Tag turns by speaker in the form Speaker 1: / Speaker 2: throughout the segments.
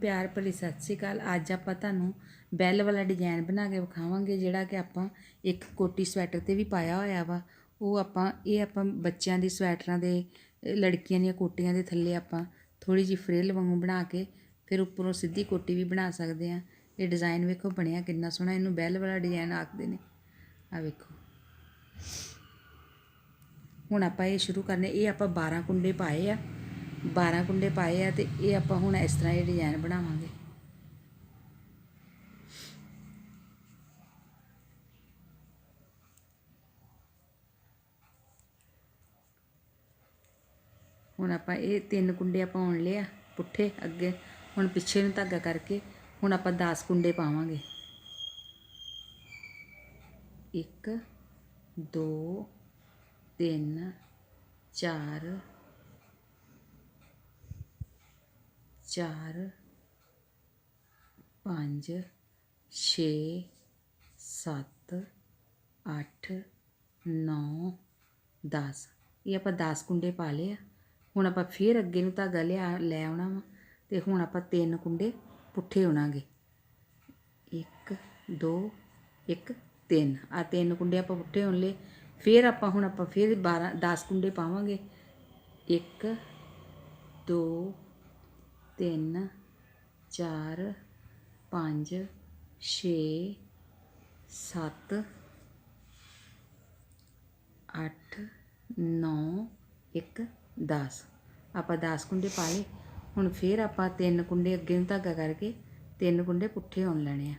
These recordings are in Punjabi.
Speaker 1: ਪਿਆਰ ਭਰੀ ਸਤਿ ਸ੍ਰੀ ਅਕਾਲ। ਅੱਜ ਆਪਾਂ ਤੁਹਾਨੂੰ ਬੈਲ ਵਾਲਾ ਡਿਜ਼ਾਈਨ ਬਣਾ ਕੇ ਵਿਖਾਵਾਂਗੇ, ਜਿਹੜਾ ਕਿ ਆਪਾਂ ਇੱਕ ਕੋਟੀ ਸਵੈਟਰ ਤੇ ਵੀ ਪਾਇਆ ਹੋਇਆ ਵਾ। ਉਹ ਆਪਾਂ, ਇਹ ਆਪਾਂ ਬੱਚਿਆਂ ਦੀ ਸਵੈਟਰਾਂ ਦੇ ਲੜਕੀਆਂ ਦੀਆਂ ਕੋਟੀਆਂ ਦੇ ਥੱਲੇ ਆਪਾਂ ਥੋੜੀ ਜਿਹੀ ਫਰਿੱਲ ਵਾਂਗੂ ਬਣਾ ਕੇ ਫਿਰ ਉੱਪਰੋਂ ਸਿੱਧੀ ਕੋਟੀ ਵੀ ਬਣਾ ਸਕਦੇ ਆ ਇਹ ਡਿਜ਼ਾਈਨ ਵੇਖੋ ਬਣਿਆ ਕਿੰਨਾ ਸੋਹਣਾ, ਇਹਨੂੰ ਬੈਲ ਵਾਲਾ ਡਿਜ਼ਾਈਨ ਆਖਦੇ ਨੇ। ਆ ਵੇਖੋ। ਹੁਣ ਆਪਾਂ ਇਹ ਸ਼ੁਰੂ ਕਰਨੇ, ਇਹ ਆਪਾਂ 12 ਕੁੰਡੇ ਪਾਏ ਆ। 12 ਕੁੰਡੇ ਪਾਏ ਆ ਤੇ ਇਹ ਆਪਾਂ ਹੁਣ ਇਸ ਤਰ੍ਹਾਂ ਇਹ ਡਿਜ਼ਾਈਨ ਬਣਾਵਾਂਗੇ। ਹੁਣ ਆਪਾਂ ਇਹ ਤਿੰਨ ਕੁੰਡੇ ਆਪਾਂ ਪਾਉਣ ਲਿਆ ਪੁੱਠੇ ਅੱਗੇ, ਹੁਣ ਪਿੱਛੇ ਨੂੰ ਧਾਗਾ ਕਰਕੇ ਹੁਣ ਆਪਾਂ 10 ਕੁੰਡੇ ਪਾਵਾਂਗੇ। 1 2 3 4 ਚਾਰ, ਪੰਜ, ਛੇ, ਸੱਤ, ਅੱਠ, ਨੌ, ਦਸ। ਇਹ ਆਪਾਂ ਦਸ ਕੁੰਡੇ ਪਾ ਲਏ ਆ। ਹੁਣ ਆਪਾਂ ਫੇਰ ਅੱਗੇ ਨੂੰ ਧਾਗਾ ਲਿਆ, ਲੈ ਆਉਣਾ ਵਾ ਤੇ ਹੁਣ ਆਪਾਂ ਤਿੰਨ ਕੁੰਡੇ ਪੁੱਠੇ ਹੋਣਾਗੇ। 1 2 1 3 ਆ ਤਿੰਨ ਕੁੰਡੇ ਆਪਾਂ ਪੁੱਠੇ ਹੋਣ ਲਏ। ਫੇਰ ਆਪਾਂ ਹੁਣ ਆਪਾਂ ਫੇਰ 12 10 ਕੁੰਡੇ ਪਾਵਾਂਗੇ। 1 2 ਤਿੰਨ, ਚਾਰ, ਪੰਜ, ਛੇ, ਸੱਤ, ਅੱਠ, ਨੌ, ਇੱਕ, ਦਸ। ਆਪਾਂ ਦਸ ਕੁੰਡੇ ਪਾ ਲਏ। ਹੁਣ ਫਿਰ ਆਪਾਂ ਤਿੰਨ ਕੁੰਡੇ ਅੱਗੇ ਨੂੰ ਧਾਗਾ ਕਰਕੇ ਤਿੰਨ ਕੁੰਡੇ ਪੁੱਠੇ ਹੋਣ ਲੈਣੇ ਆ।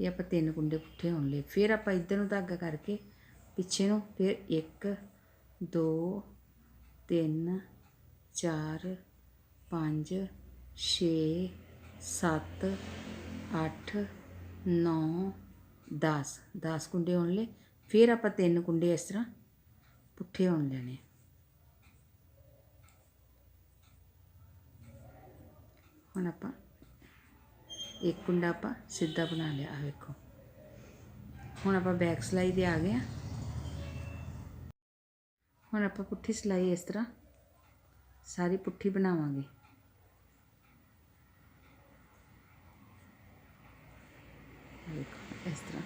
Speaker 1: ਇਹ ਆਪਾਂ ਤਿੰਨ ਕੁੰਡੇ ਪੁੱਠੇ ਹੋਣ ਲਏ। ਫਿਰ ਆਪਾਂ ਇੱਧਰ ਨੂੰ ਧਾਗਾ ਕਰਕੇ ਪਿੱਛੇ ਨੂੰ ਫਿਰ 1 2 3 ਚਾਰ, ਪੰਜ, ਛੇ, ਸੱਤ, ਅੱਠ, ਨੌ, ਦਸ। ਦਸ ਕੁੰਡੇ ਹੋਣ ਲਏ। ਫਿਰ ਆਪਾਂ ਤਿੰਨ ਕੁੰਡੇ ਇਸ ਤਰ੍ਹਾਂ ਪੁੱਠੇ ਹੋਣ ਲੈਣੇ ਹੁਣ ਆਪਾਂ ਇੱਕ ਕੁੰਡਾ ਆਪਾਂ ਸਿੱਧਾ ਬਣਾ ਲਿਆ। ਆ ਵੇਖੋ। ਹੁਣ ਆਪਾਂ ਬੈਕ ਸਲਾਈ ਦੇ ਆ ਗਏ ਆ। ਹੁਣ ਆਪਾਂ ਪੁੱਠੀ ਸਲਾਈ ਇਸ ਤਰ੍ਹਾਂ ਸਾਰੀ ਪੁੱਠੀ ਬਣਾਵਾਂਗੇ। ਦੇਖੋ ਇਸ ਤਰ੍ਹਾਂ।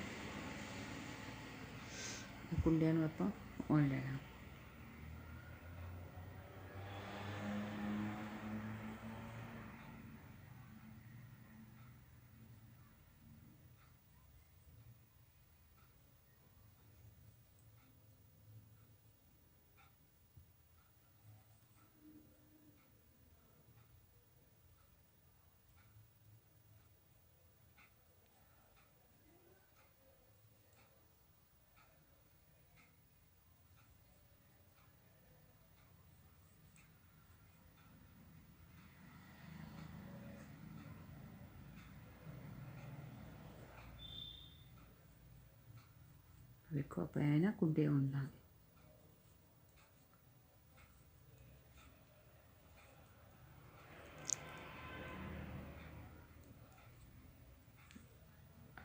Speaker 1: ਕੁੰਡਿਆਂ ਨੂੰ ਆਪਾਂ ਉਣ ਲੈਣਾ। ਵੇਖੋ, ਆਪਾਂ ਇਹ ਨਾ ਕੁੰਡੇ ਆਉਣ ਲਾਂਗੇ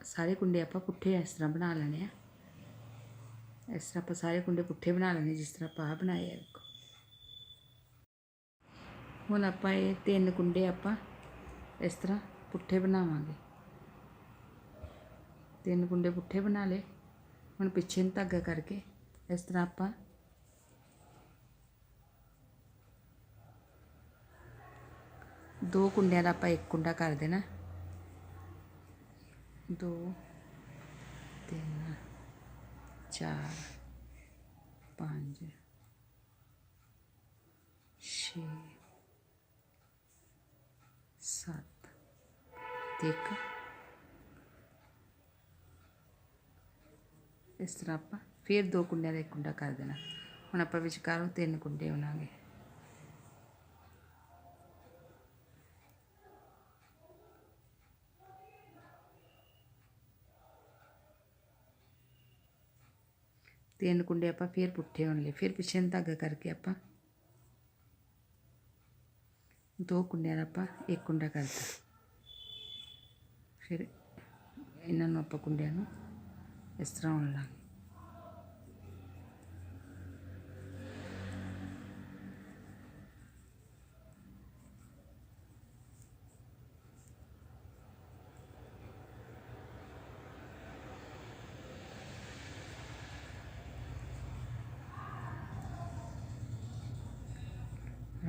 Speaker 1: ਸਾਰੇ ਕੁੰਡੇ ਆਪਾਂ ਪੁੱਠੇ ਇਸ ਤਰ੍ਹਾਂ ਬਣਾ ਲੈਣੇ ਆ। ਇਸ ਤਰ੍ਹਾਂ ਆਪਾਂ ਸਾਰੇ ਕੁੰਡੇ ਪੁੱਠੇ ਬਣਾ ਲੈਣੇ, ਜਿਸ ਤਰ੍ਹਾਂ ਆਪਾਂ ਆਹ ਬਣਾਏ ਆ, ਵੇਖੋ। ਹੁਣ ਆਪਾਂ ਇਹ ਤਿੰਨ ਕੁੰਡੇ ਆਪਾਂ ਇਸ ਤਰ੍ਹਾਂ ਪੁੱਠੇ ਬਣਾਵਾਂਗੇ। ਤਿੰਨ ਕੁੰਡੇ ਪੁੱਠੇ ਬਣਾ ਲਏ। ਹੁਣ ਪਿੱਛੇ ਨੂੰ ਧਾਗਾ ਕਰਕੇ ਇਸ ਤਰ੍ਹਾਂ ਆਪਾਂ ਦੋ ਕੁੰਡਿਆਂ ਦਾ ਆਪਾਂ ਇੱਕ ਕੁੰਡਾ ਕਰ ਦੇਣਾ। ਦੋ, ਤਿੰਨ, ਚਾਰ, ਪੰਜ, ਛੇ, ਸੱਤ, ਤੇ ਇੱਕ ਇਸ ਤਰ੍ਹਾਂ ਆਪਾਂ ਫਿਰ ਦੋ ਕੁੰਡਿਆਂ ਦਾ ਇੱਕ ਕੁੰਡਾ ਕਰ ਦੇਣਾ। ਹੁਣ ਆਪਾਂ ਵਿਚਕਾਰੋਂ ਤਿੰਨ ਕੁੰਡੇ ਬਣਾਵਾਂਗੇ ਤਿੰਨ ਕੁੰਡੇ ਆਪਾਂ ਫਿਰ ਪੁੱਠੇ ਹੋਣ ਲਈ ਫਿਰ ਪਿੱਛੇ ਨੂੰ ਧਾਗਾ ਕਰਕੇ ਆਪਾਂ ਦੋ ਕੁੰਡਿਆਂ ਦਾ ਆਪਾਂ ਇੱਕ ਕੁੰਡਾ ਕਰਤਾ ਫਿਰ ਇਹਨਾਂ ਨੂੰ ਆਪਾਂ ਕੁੰਡਿਆਂ ਨੂੰ इस तरह होने लग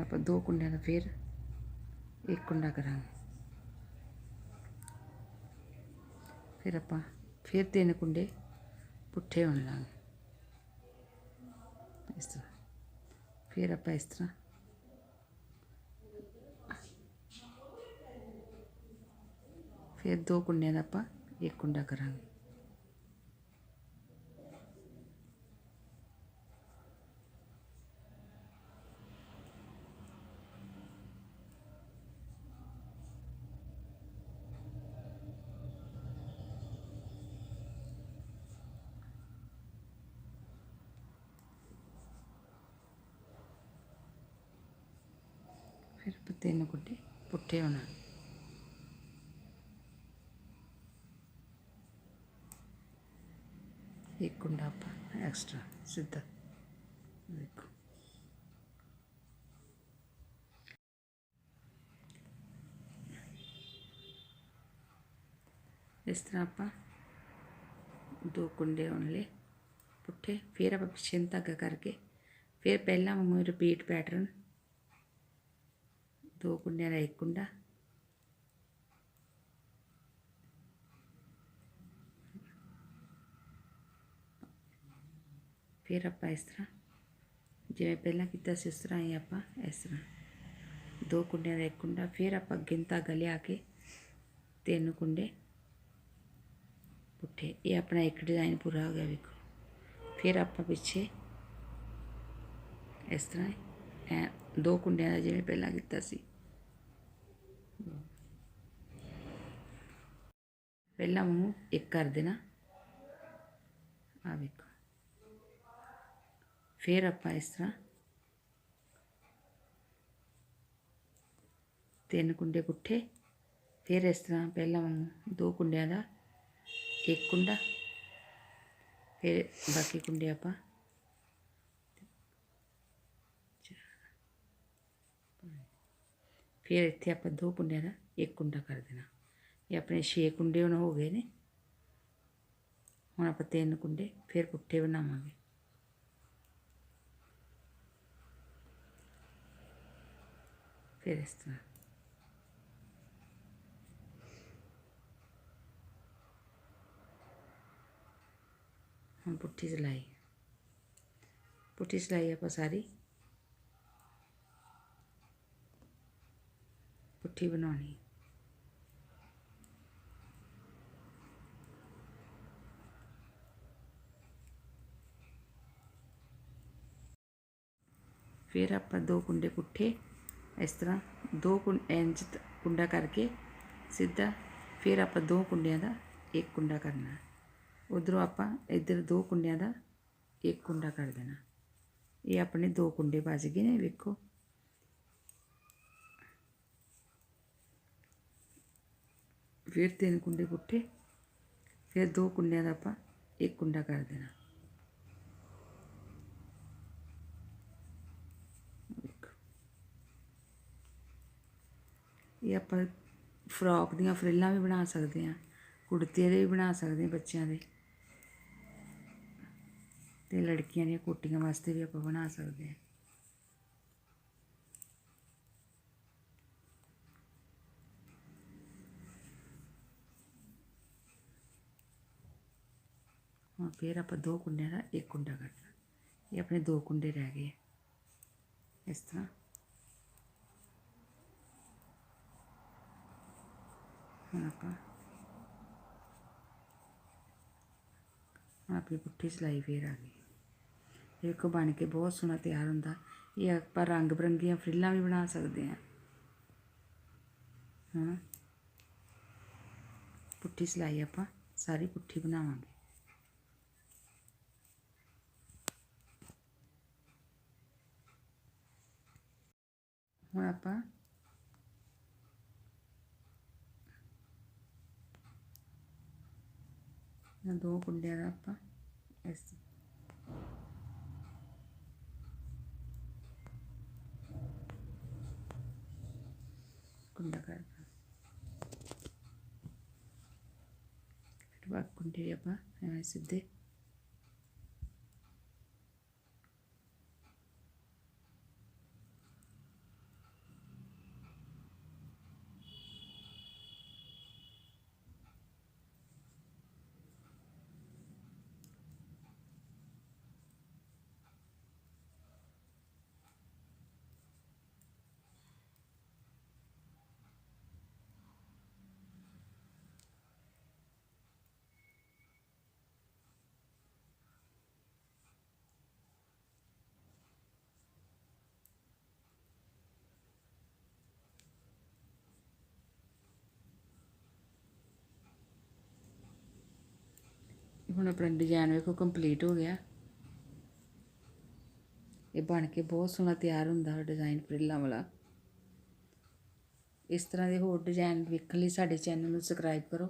Speaker 1: आप दो कुंडे का फिर एक कुंडा करा फिर आप फिर तीन कुंडे ਪੁੱਠੇ ਹੋਣ ਲਾਂਗੇ ਇਸ ਤਰ੍ਹਾਂ ਫਿਰ ਆਪਾਂ ਇਸ ਤਰ੍ਹਾਂ ਫਿਰ ਦੋ ਕੁੰਡਿਆਂ ਦਾ ਆਪਾਂ ਇੱਕ ਕੁੰਡਾ ਕਰਾਂਗੇ ਫਿਰ ਆਪਾਂ ਤਿੰਨ ਕੁੰਡੇ ਪੁੱਠੇ ਹੋਣਾ ਇੱਕ ਕੁੰਡਾ ਆਪਾਂ ਐਕਸਟਰਾ ਸਿੱਧਾ ਦੇਖੋ ਇਸ ਤਰ੍ਹਾਂ ਆਪਾਂ ਦੋ ਕੁੰਡੇ ਹੋਣ ਲਈ ਪੁੱਠੇ ਫਿਰ ਆਪਾਂ ਪਿੱਛੇ ਨੂੰ ਧਾਗਾ ਕਰਕੇ ਫਿਰ ਪਹਿਲਾਂ ਵਾਂਗੂ ਰਿਪੀਟ ਪੈਟਰਨ ਦੋ ਕੁੰਡਿਆਂ ਦਾ ਇੱਕ ਕੁੰਡਾ ਫਿਰ ਆਪਾਂ ਇਸ ਤਰ੍ਹਾਂ ਜਿਵੇਂ ਪਹਿਲਾਂ ਕੀਤਾ ਸੀ ਉਸ ਤਰ੍ਹਾਂ ਹੀ ਆਪਾਂ ਇਸ ਤਰ੍ਹਾਂ ਦੋ ਕੁੰਡਿਆਂ ਦਾ ਇੱਕ ਕੁੰਡਾ ਫਿਰ ਆਪਾਂ ਅੱਗੇ ਨੂੰ ਧਾਗਾ ਲਿਆ ਕੇ ਤਿੰਨ ਕੁੰਡੇ ਪੁੱਠੇ ਇਹ ਆਪਣਾ ਇੱਕ ਡਿਜ਼ਾਈਨ ਪੂਰਾ ਹੋ ਪਹਿਲਾਂ ਕੀਤਾ ਸੀ ਪਹਿਲਾਂ ਮੂੰਹ ਇੱਕ ਕਰ ਦੇਣਾ ਆ ਵੇਖੋ ਫਿਰ ਆਪਾਂ ਇਸ ਤਰ੍ਹਾਂ ਤਿੰਨ ਕੁੰਡੇ ਪੁੱਠੇ ਫਿਰ ਇਸ ਤਰ੍ਹਾਂ ਪਹਿਲਾਂ ਵਾਂਗੂ ਦੋ ਕੁੰਡਿਆਂ ਦਾ ਇੱਕ ਕੁੰਡਾ ਫਿਰ ਬਾਕੀ ਕੁੰਡੇ ਆਪਾਂ ਫਿਰ ਇੱਥੇ ਆਪਾਂ ਦੋ ਕੁੰਡਿਆਂ ਦਾ ਇੱਕ ਕੁੰਡਾ ਕਰ ਦੇਣਾ। ਇਹ ਆਪਣੇ 6 ਕੁੰਡੇ ਹੁਣ ਹੋ ਗਏ ਨੇ। ਹੁਣ ਆਪਾਂ ਤਿੰਨ ਕੁੰਡੇ ਫਿਰ ਪੁੱਠੇ ਬਣਾਵਾਂਗੇ। ਫਿਰ ਇਸ ਤਰ੍ਹਾਂ। ਹੁਣ ਪੁੱਠੀ ਸਿਲਾਈ। ਪੁੱਠੀ ਸਿਲਾਈ ਆਪਾਂ ਸਾਰੀ ਪੁੱਠੀ ਬਣਾਉਣੀ। ਫਿਰ ਆਪਾਂ ਦੋ ਕੁੰਡੇ ਪੁੱਠੇ, ਇਸ ਤਰ੍ਹਾਂ ਦੋ ਇੰਚ ਕੁੰਡਾ ਕਰਕੇ ਸਿੱਧਾ ਫਿਰ ਆਪਾਂ ਦੋ ਕੁੰਡਿਆਂ ਦਾ ਇੱਕ ਕੁੰਡਾ ਕਰਨਾ। ਉਧਰੋਂ ਆਪਾਂ ਇੱਧਰ ਦੋ ਕੁੰਡਿਆਂ ਦਾ ਇੱਕ ਕੁੰਡਾ ਕਰ ਦੇਣਾ। ਇਹ ਆਪਣੇ ਦੋ ਕੁੰਡੇ ਬਚ ਗਏ ਨੇ, ਵੇਖੋ। ਫਿਰ ਤਿੰਨ ਕੁੰਡੇ ਪੁੱਠੇ, ਫਿਰ ਦੋ ਕੁੰਡਿਆਂ ਦਾ ਆਪਾਂ ਇੱਕ ਕੁੰਡਾ ਕਰ ਦੇਣਾ। ਇਹ ਆਪਾਂ ਫਰੋਕ ਦੀਆਂ ਫਰਿੱਲਾਂ ਵੀ ਬਣਾ ਸਕਦੇ ਹਾਂ, ਕੁੜਤੇ ਦੇ ਵੀ ਬਣਾ ਸਕਦੇ ਹਾਂ ਬੱਚਿਆਂ ਦੇ। ਤੇ ਲੜਕੀਆਂ ਦੀਆਂ ਕੋਟੀਆਂ ਵਾਸਤੇ ਵੀ ਆਪਾਂ ਬਣਾ ਸਕਦੇ ਹਾਂ। ਹੁਣ ਫਿਰ ਆਪਾਂ ਦੋ ਕੁੰਡਿਆਂ ਦਾ ਇੱਕ ਕੁੰਡਾ ਕੱਢਣਾ ਇਹ ਆਪਣੇ ਦੋ ਕੁੰਡੇ ਰਹਿ ਗਏ ਇਸ ਤਰ੍ਹਾਂ। ਹੁਣ ਆਪਾਂ ਹੁਣ ਆਪਣੀ ਪੁੱਠੀ ਸਿਲਾਈ ਫੇਰ ਆ ਗਈ। ਇਹ ਵੇਖੋ ਬਣ ਕੇ ਬਹੁਤ ਸੋਹਣਾ ਤਿਆਰ ਹੁੰਦਾ। ਇਹ ਆਪਾਂ ਰੰਗ ਬਰੰਗੀਆਂ ਫਰਿੱਲਾਂ ਵੀ ਬਣਾ ਸਕਦੇ ਹਾਂ। ਹਾਂ ਪੁੱਠੀ ਸਿਲਾਈ ਆਪਾਂ ਸਾਰੀ ਪੁੱਠੀ ਬਣਾਵਾਂਗੇ। ਹੁਣ ਆਪਾਂ ਇਹਨਾਂ ਦੋ ਕੁੰਡਿਆਂ ਦਾ ਆਪਾਂ ਇਸ ਕੁੰਡਾ ਕਰਨਾ ਫਿਰ ਬਾਕੀ ਕੁੰਡੇ ਆਪਾਂ ਐਵੇਂ ਸਿੱਧੇ ਹੁਣ ਆਪਣਾ ਡਿਜ਼ਾਈਨ ਵੇਖੋ ਕੰਪਲੀਟ ਹੋ ਗਿਆ। ਇਹ ਬਣ ਕੇ ਬਹੁਤ ਸੋਹਣਾ ਤਿਆਰ ਹੁੰਦਾ ਹੈ ਡਿਜ਼ਾਈਨ ਫਰਿੱਲਾਂ ਵਾਲਾ। ਇਸ ਤਰ੍ਹਾਂ ਦੇ ਹੋਰ ਡਿਜ਼ਾਈਨ ਵੇਖਣ ਲਈ ਸਾਡੇ ਚੈਨਲ ਨੂੰ ਸਬਸਕ੍ਰਾਈਬ ਕਰੋ।